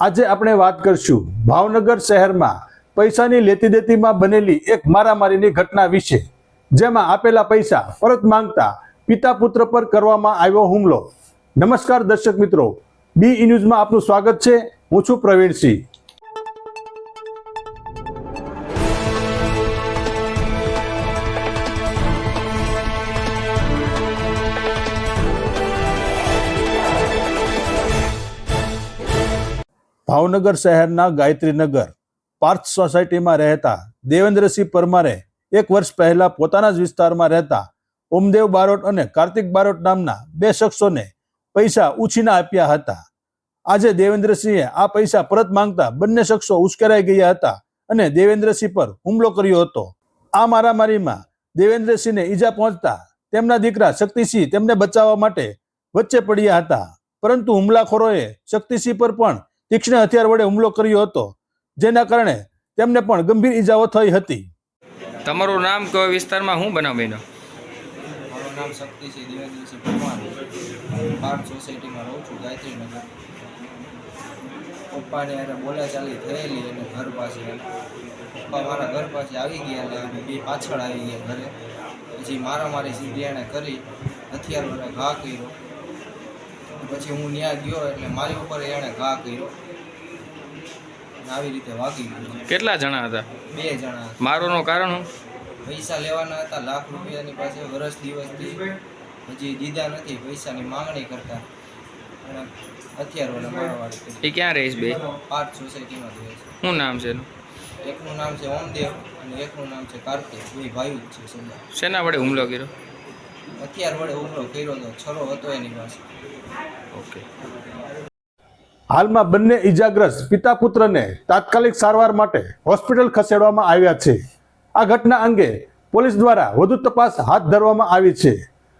આજે આપણે વાત કરશું ભાવનગર શહેરમાં પૈસાની લેતી દેતીમાં બનેલી એક મારામારીની ઘટના વિશે, જેમાં આપેલા પૈસા પરત માંગતા પિતા પુત્ર પર કરવામાં આવ્યો હુમલો. નમસ્કાર દર્શક મિત્રો. બી ન્યૂઝમાં આપનું સ્વાગત છે. હું છું પ્રવીણસિંહ. ભાવનગર શહેરના ગાયત્રીનગર પાર્થ સોસાયટીમાં રહેતા દેવેન્દ્રસિંહ પરમારે એક વર્ષ પહેલા પોતાના જ વિસ્તારમાં રહેતા ઓમદેવ બારોટ અને કાર્તિક બારોટ નામના બે શખ્સોને પૈસા ઉછીના આપ્યા હતા. આજે દેવેન્દ્રસિંહે આ પૈસા પરત માંગતા બંને શખ્સો ઉશ્કેરાઈ ગયા હતા અને દેવેન્દ્રસિંહ પર હુમલો કર્યો હતો. આ મારામારીમાં દેવેન્દ્રસિંહને ઈજા પહોંચતા તેમના દીકરા શક્તિસિંહ તેમને બચાવવા માટે વચ્ચે પડ્યા હતા. પરંતુ હુમલાખોરોએ શક્તિસિંહ પર પણ તીક્ષ્ણ હથિયાર વડે હુમલો કર્યો હતો જેના કારણે તેમને પણ ગંભીર ઈજાઓ થઈ હતી. તમારું નામ કયો વિસ્તારમાં હું બનાવ બન્યો? મારું નામ શક્તિસિંહ દેવેન્દ્રસિંહ પરમાર પાર્ક સોસાયટીમાં રહું છું ગાયત્રીનગર. પપ્પાને એને બોલાચાલી થયેલી અને ઘર પાસે પપ્પા મારા ઘર પાસે આવી ગયા એટલે અમે બે પાછળ આવી ગયા ઘરે. પછી મારામારી સીધી એણે કરી હથિયાર વડે ઘા કર્યો. પછી હું ત્યાં ગયો એટલે મારી ઉપર એણે ઘા કર્યો. આવી રીતે વાગી ગયું. કેટલા જણા હતા? બે જણા મારોનું કારણ હું પૈસા લેવાના હતા લાખ રૂપિયાની પાસે વર્ષ દિવસથી. હજી દીધા નથી પૈસાની માંગણી કરતા. અને હથિયાર મારવાડી કરી. એ ક્યાં રહીશ બે? પાંચ સોસાયટીમાં રહે છે. શું નામ છે એનું? એકનું નામ છે ઓમદેવ અને એકનું નામ છે કાર્તિક. બે ભાઈ જ છે શેના વડે હુમલો કર્યો? હથિયાર વડે હુમલો કર્યો હતો છરો હતો એની પાસે. ઓકે. હાલમાં બંને ઈજાગ્રસ્ત પિતા પુત્રને તાત્કાલિક સારવાર માટે હોસ્પિટલ ખસેડવામાં આવ્યા છે. આ ઘટના અંગે પોલીસ દ્વારા વધુ તપાસ હાથ ધરવામાં આવી છે.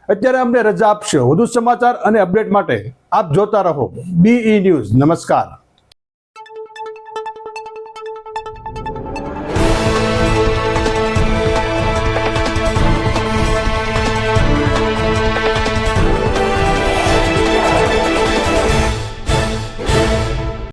અત્યારે અમને રજા આપશો. વધુ સમાચાર અને અપડેટ માટે આપ જોતા રહો. બી ઈ ન્યૂઝ નમસ્કાર.